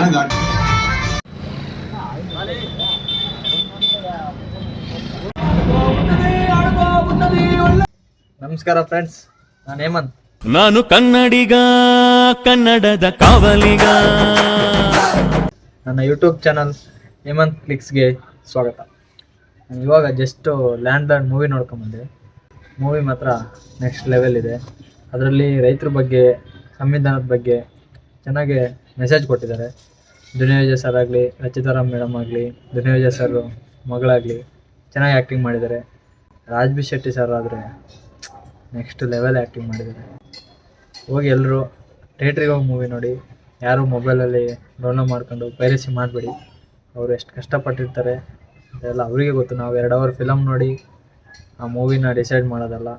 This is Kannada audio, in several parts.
ಚೆನ್ನಾಗಿ ಆಟ ನಮಸ್ಕಾರ ಫ್ರೆಂಡ್ಸ್ ನಾನು ಹೇಮಂತ್. ನಾನು ಕನ್ನಡಿಗ ಕನ್ನಡದ ಕಾವಲಿಗ. ನನ್ನ ಯೂಟ್ಯೂಬ್ ಚಾನಲ್ ಹೇಮಂತ್ ಕ್ಲಿಕ್ಸ್ಗೆ ಸ್ವಾಗತ. ನಾನು ಇವಾಗ ಜಸ್ಟು ಲ್ಯಾಂಡ್ ಲ್ಯಾಂಡ್ ಮೂವಿ ನೋಡ್ಕೊಂಬಂದೆ ಮೂವಿ ಮಾತ್ರ ನೆಕ್ಸ್ಟ್ ಲೆವೆಲ್ ಇದೆ. ಅದರಲ್ಲಿ ರೈತರ ಬಗ್ಗೆ ಸಂವಿಧಾನದ ಬಗ್ಗೆ ಚೆನ್ನಾಗಿ ಮೆಸೇಜ್ ಕೊಟ್ಟಿದ್ದಾರೆ. ದುನಿಯೋಜ ಸರ್ ಆಗಲಿ, ರಚಿತಾರಾಮ್ ಮೇಡಮ್ ಆಗಲಿ ದುನಿಯೋಜ ಸರ್ ಮಗಳಾಗಲಿ, ಚೆನ್ನಾಗಿ ಆ್ಯಕ್ಟಿಂಗ್ ಮಾಡಿದ್ದಾರೆ. ರಾಜ್ಬಿ ಶೆಟ್ಟಿ ಸರ್ ಆದರೆ ನೆಕ್ಸ್ಟ್ ಲೆವೆಲ್ ಆ್ಯಕ್ಟಿಂಗ್ ಮಾಡಿದ್ದಾರೆ. ಹೋಗಿ ಎಲ್ಲರೂ ಥಿಯೇಟ್ರಿಗೆ ಹೋಗಿ ಮೂವಿ ನೋಡಿ. ಯಾರು ಮೊಬೈಲಲ್ಲಿ ಡೌನ್ಲೋಡ್ ಮಾಡ್ಕೊಂಡು ಪೈರಸಿ ಮಾಡಬೇಡಿ. ಅವರು ಎಷ್ಟು ಕಷ್ಟಪಟ್ಟಿರ್ತಾರೆ. ಅದೆಲ್ಲ ಅವರಿಗೆ ಗೊತ್ತು. ನಾವು ಎರಡು ಅವರ್ ಫಿಲಮ್ ನೋಡಿ, ಆ ಮೂವಿನ ಡಿಸೈಡ್ ಮಾಡೋದಲ್ಲ.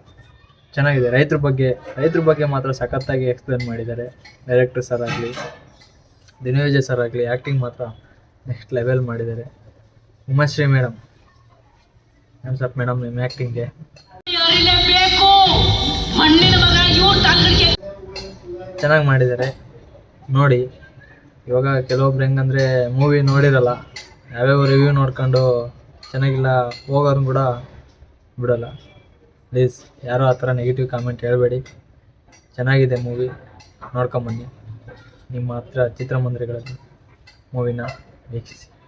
ಚೆನ್ನಾಗಿದೆ. ರೈತರ ಬಗ್ಗೆ ರೈತರ ಬಗ್ಗೆ ಮಾತ್ರ ಸಖತ್ತಾಗಿ ಎಕ್ಸ್ಪ್ಲೇನ್ ಮಾಡಿದ್ದಾರೆ. ಡೈರೆಕ್ಟರ್ ಸರ್ ಆಗಲಿ. ದಿನವಿಜಯ್ ಸರ್ ಆಗಲಿ ಆ್ಯಕ್ಟಿಂಗ್ ಮಾತ್ರ ನೆಕ್ಸ್ಟ್ ಲೆವೆಲ್ ಮಾಡಿದ್ದಾರೆ. ಉಮಾಶ್ರೀ ಮೇಡಮ್ ಸಪ್ ಮೇಡಮ್ ನಿಮ್ಮ ಆ್ಯಕ್ಟಿಂಗ್ಗೆ ಚೆನ್ನಾಗಿ ಮಾಡಿದ್ದಾರೆ. ನೋಡಿ ಇವಾಗ ಕೆಲವೊಬ್ರು ಹೆಂಗಂದರೆ ಮೂವಿ ನೋಡಿರಲ್ಲ ಯಾವ್ಯಾವ ರಿವ್ಯೂ ನೋಡ್ಕೊಂಡು ಚೆನ್ನಾಗಿಲ್ಲ ಹೋಗೋರು ಕೂಡ ಬಿಡೋಲ್ಲ. ಪ್ಲೀಸ್ ಯಾರೋ ಆ ಥರ ನೆಗೆಟಿವ್ ಕಾಮೆಂಟ್ ಹೇಳಬೇಡಿ. ಚೆನ್ನಾಗಿದೆ ಮೂವಿ ನೋಡ್ಕೊಂಬನ್ನಿ ನಿಮ್ಮ ಹತ್ರ ಚಿತ್ರಮಂದಿರಗಳಲ್ಲಿ ಮೂವಿನ ವೀಕ್ಷಿಸಿ.